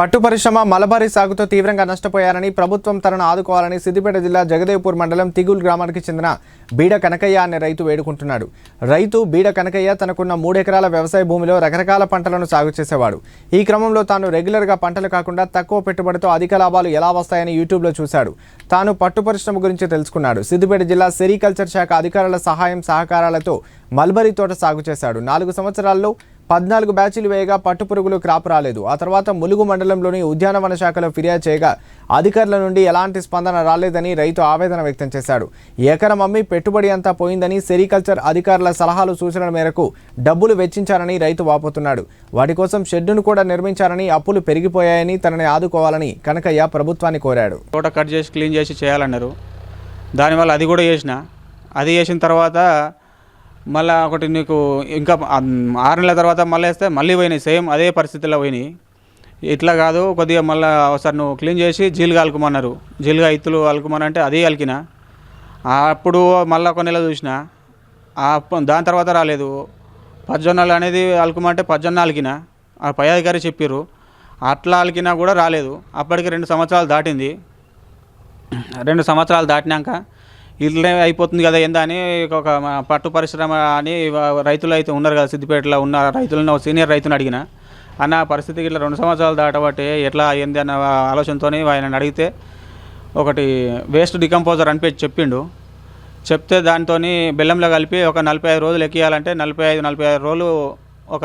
పట్టు పరిశ్రమ మలబారీ సాగుతో తీవ్రంగా నష్టపోయారని ప్రభుత్వం తనను ఆదుకోవాలని సిద్దిపేట జిల్లా జగదేవ్పూర్ మండలం తిగుల్ గ్రామానికి చెందిన బీడ కనకయ్య అనే రైతు వేడుకుంటున్నాడు. రైతు బీడ కనకయ్య తనకున్న మూడెకరాల వ్యవసాయ భూమిలో రకరకాల పంటలను సాగు చేసేవాడు. ఈ క్రమంలో తాను రెగ్యులర్గా పంటలు కాకుండా తక్కువ పెట్టుబడితో అధిక లాభాలు ఎలా వస్తాయని యూట్యూబ్లో చూశాడు. తాను పట్టు పరిశ్రమ గురించి తెలుసుకున్నాడు. సిద్దిపేట జిల్లా సెరికల్చర్ శాఖ అధికారుల సహాయం సహకారాలతో మల్బరీ తోట సాగు చేశాడు. నాలుగు సంవత్సరాల్లో పద్నాలుగు బ్యాచ్లు వేయగా పట్టుపురుగులు క్రాప్ రాలేదు. ఆ తర్వాత ములుగు మండలంలోని ఉద్యానవన శాఖలో ఫిర్యాదు చేయగా అధికారుల నుండి ఎలాంటి స్పందన రాలేదని రైతు ఆవేదన వ్యక్తం చేశాడు. ఎకరం అమ్మి పెట్టుబడి అంతా పోయిందని సెరికల్చర్ అధికారుల సలహాలు సూచనల మేరకు డబ్బులు వెచ్చించారని రైతు వాపోతున్నాడు. వాటి కోసం షెడ్డును కూడా నిర్మించారని అప్పులు పెరిగిపోయాయని తనని ఆదుకోవాలని కనకయ్య ప్రభుత్వాన్ని కోరాడు. తోట కట్ చేసి క్లీన్ చేసి చేయాలన్నారు. దానివల్ల అది కూడా చేసిన. అది చేసిన తర్వాత మళ్ళీ ఒకటి నీకు ఇంకా ఆరు నెలల తర్వాత మళ్ళీ వేస్తే మళ్ళీ పోయినాయి సేమ్ అదే పరిస్థితిలో పోయినాయి. ఇట్లా కాదు కొద్దిగా మళ్ళీ ఒకసారి నువ్వు క్లీన్ చేసి జీలుగా అలుకుమన్నారు జీలుగా ఇత్తులు అలుకుమనంటే అదే అలికిన. అప్పుడు మళ్ళీ ఒక నెల చూసిన. దాని తర్వాత రాలేదు. పజ్జొన్నలు అనేది అలుకుమంటే పజ్జొన్న అలికిన. ఆ పై అధికారి చెప్పారు అట్లా అలికినా కూడా రాలేదు. అప్పటికి రెండు సంవత్సరాలు దాటింది. రెండు సంవత్సరాలు దాటినాక ఇట్లనే అయిపోతుంది కదా ఏందా అని ఒక పట్టు పరిశ్రమ అని రైతులు అయితే ఉన్నారు కదా సిద్దిపేటలో ఉన్న రైతులను సీనియర్ రైతుని అడిగిన. అన్న పరిస్థితికి ఇట్లా రెండు సంవత్సరాలు దాటబట్టి ఎట్లా ఏంది అన్న ఆలోచనతో ఆయన అడిగితే ఒకటి వేస్ట్ డికంపోజర్ అని చెప్పిండు. చెప్తే దాంతో బెల్లంలో కలిపి ఒక నలభై ఐదు రోజులు ఎక్కియాలంటే నలభై ఐదు నలభై ఐదు రోజులు ఒక